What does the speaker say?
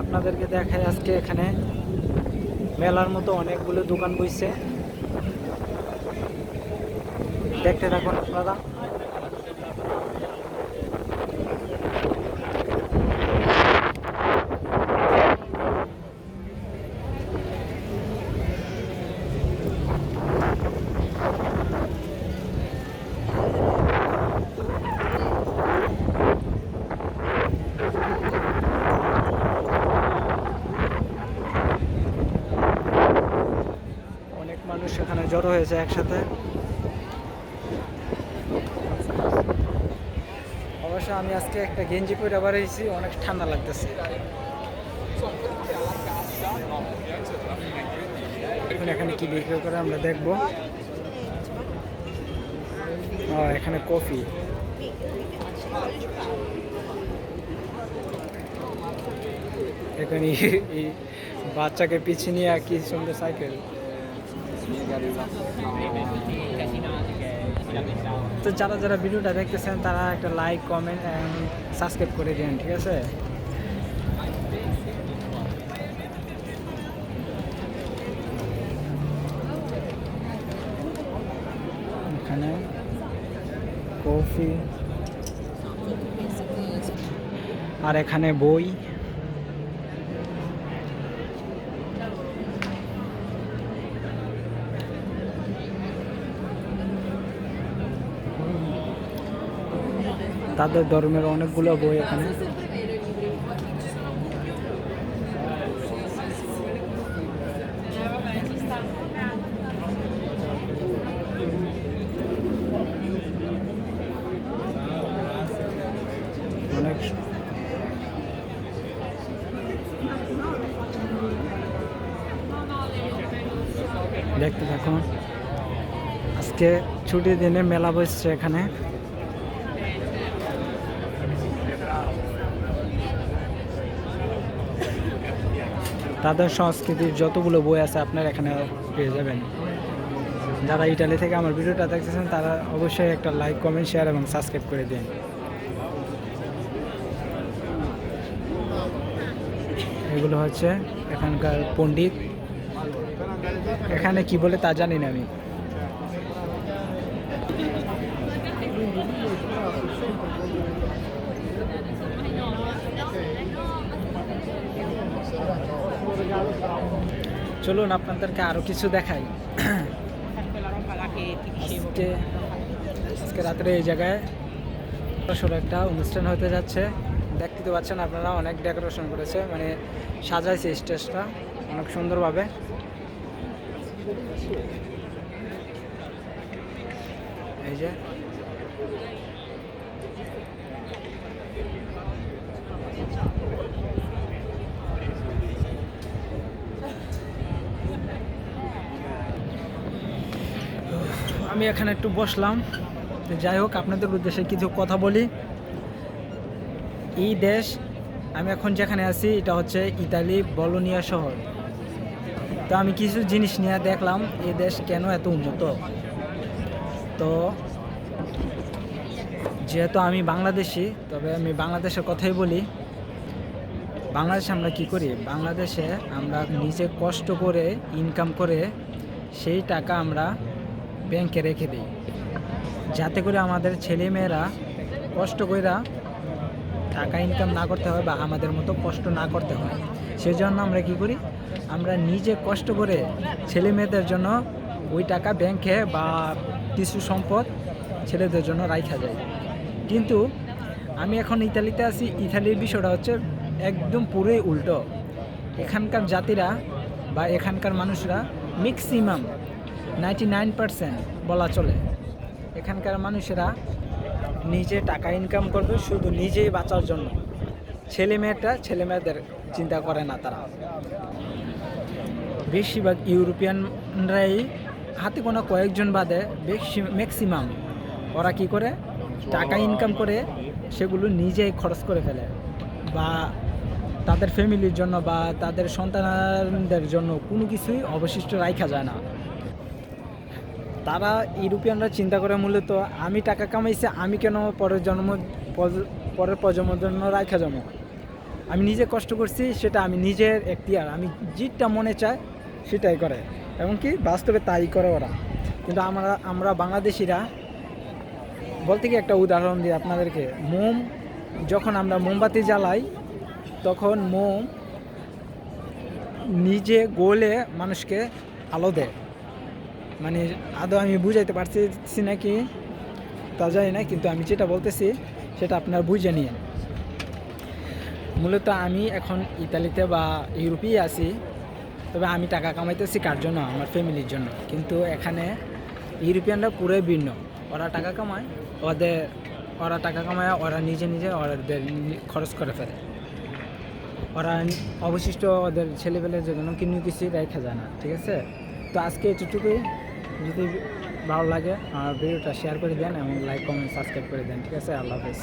আপনাদেরকে দেখাই আজকে এখানে মেলার মতো অনেকগুলো দোকান বইছে। দেখতে থাকুন আপনারা অনেক এখানে জড়ো হয়েছে একসাথে। অবশ্য আমি আজকে একটা গেঞ্জি পরে আবার এসেছি, অনেক ঠান্ডা লাগতেছে। এখন কি বিক্রি করে আমরা দেখব। এখানে কফি। এখানে বাচ্চাকে পিছিয়ে নিয়ে কি সুন্দর সাইকেল। তো যারা যারা ভিডিওটা দেখতেছেন, তারা একটা লাইক কমেন্ট অ্যান্ড সাবস্ক্রাইব করে দিন ঠিক আছে? এখানে কফি আর এখানে বই। তাদের ধর্মের অনেকগুলো বই এখানে। দেখতে থাকুন। আজকে ছুটির দিনে মেলা বসছে এখানে। তাদের সংস্কৃতির যতগুলো বই আছে আপনারা এখানে পেয়ে যাবেন। যারা ইটালি থেকে আমার ভিডিওটা দেখতেছেন, তারা অবশ্যই একটা লাইক কমেন্ট শেয়ার এবং সাবস্ক্রাইব করে দিন। এগুলো হচ্ছে এখানকার পণ্ডিত। এখানে কি বলে তা জানি না আমি। চলুন আপনাদেরকে আরও কিছু দেখাই। আজকে রাত্রে এই জায়গায় আসল একটা অনুষ্ঠান হতে যাচ্ছে। দেখতে পাচ্ছেন আপনারা অনেক ডেকোরেশন করেছে মানে সাজাইছে স্টেজটা অনেক সুন্দরভাবে। এই যে আমি এখানে একটু বসলাম। যাই হোক, আপনাদের উদ্দেশ্যে কিছু কথা বলি। এই দেশ, আমি এখন যেখানে আছি, এটা হচ্ছে ইতালি, বলোনিয়া শহর। তো আমি কিছু জিনিস নিয়ে দেখলাম, এই দেশ কেন এত উন্নত? তো যেহেতু আমি বাংলাদেশি, তবে আমি বাংলাদেশের কথাই বলি। বাংলাদেশে আমরা কি করি? বাংলাদেশে আমরা নিজে কষ্ট করে ইনকাম করে, সেই টাকা আমরা ব্যাংকে রেখে দিই। যাতে করে আমাদের ছেলে মেয়েরা কষ্ট কইরা টাকা ইনকাম না করতে হয় বা আমাদের মতো কষ্ট না করতে হয়। সেজন্য আমরা কি করি? আমরা নিজে কষ্ট করে ছেলে মেয়েদের জন্য ওই টাকা ব্যাংকে বা কিছু সম্পদ ছেলেদের জন্য রাখা যায়। কিন্তু আমি এখন ইতালিতে আছি, ইতালির বিষয়টা হচ্ছে একদম পুরোই উল্টো। এখানকার জাতিরা বা এখানকার মানুষরা ম্যাক্সিমাম নাইনটি নাইন পারসেন্ট বলা চলে। এখানকার মানুষেরা নিজে টাকা ইনকাম করবে, শুধু নিজেই বাঁচার জন্য। ছেলে মেয়েটা ছেলে মেয়েদের চিন্তা করে না তারা। বেশিরভাগ ইউরোপিয়ানরাই হাতে কোনো কয়েকজন বাদে ম্যাক্সিমাম ওরা কি করে? টাকা ইনকাম করে সেগুলো নিজেই খরচ করে ফেলে। বা তাদের ফ্যামিলির জন্য বা তাদের সন্তানদের জন্য কোনো কিছুই অবশিষ্ট রাখা যায় না। তারা ইউরোপিয়ানরা চিন্তা করে মূলত, আমি টাকা কামাইছি, আমি কেন পরের জন্ম পরের প্রজন্মের জন্য রাখা জন্ম আমি নিজে কষ্ট করছি, সেটা আমি নিজের এখতিয়ার, আমি যেটা মনে চায় সেটাই করে। এমনকি বাস্তবে তাই করে ওরা। কিন্তু আমরা আমরা বাংলাদেশিরা, বলতে কি একটা উদাহরণ দিই আপনাদেরকে। মোম, যখন আমরা মোমবাতি জ্বালাই, তখন মোম নিজে গোলে মানুষকে আলো দেয়। মানে আদৌ আমি বুঝাইতে পারছি নাকি তা জানি না, কিন্তু আমি যেটা বলতেছি সেটা আপনার বুঝে নিয়ে মূলত আমি এখন ইতালিতে বা ইউরোপেই আছি, তবে আমি টাকা কামাইতেছি কার জন্য? আমার ফ্যামিলির জন্য। কিন্তু এখানে ইউরোপিয়ানরা পুরোই ভিন্ন। ওরা টাকা কামায়, ওদের, ওরা টাকা কামায়, ওরা নিজে নিজে ওদের খরচ করে ফেলে। ওরা অবশিষ্ট ওদের ছেলেবেলের জন্য কিনে কিছু রেখে যায় না, ঠিক আছে? তো আজকে এটুকুই যদি ভালো লাগে আমার ভিডিওটা শেয়ার করে দেন এবং লাইক কমেন্ট সাবস্ক্রাইব করে দেন, ঠিক আছে? আল্লাহ হাফেজ।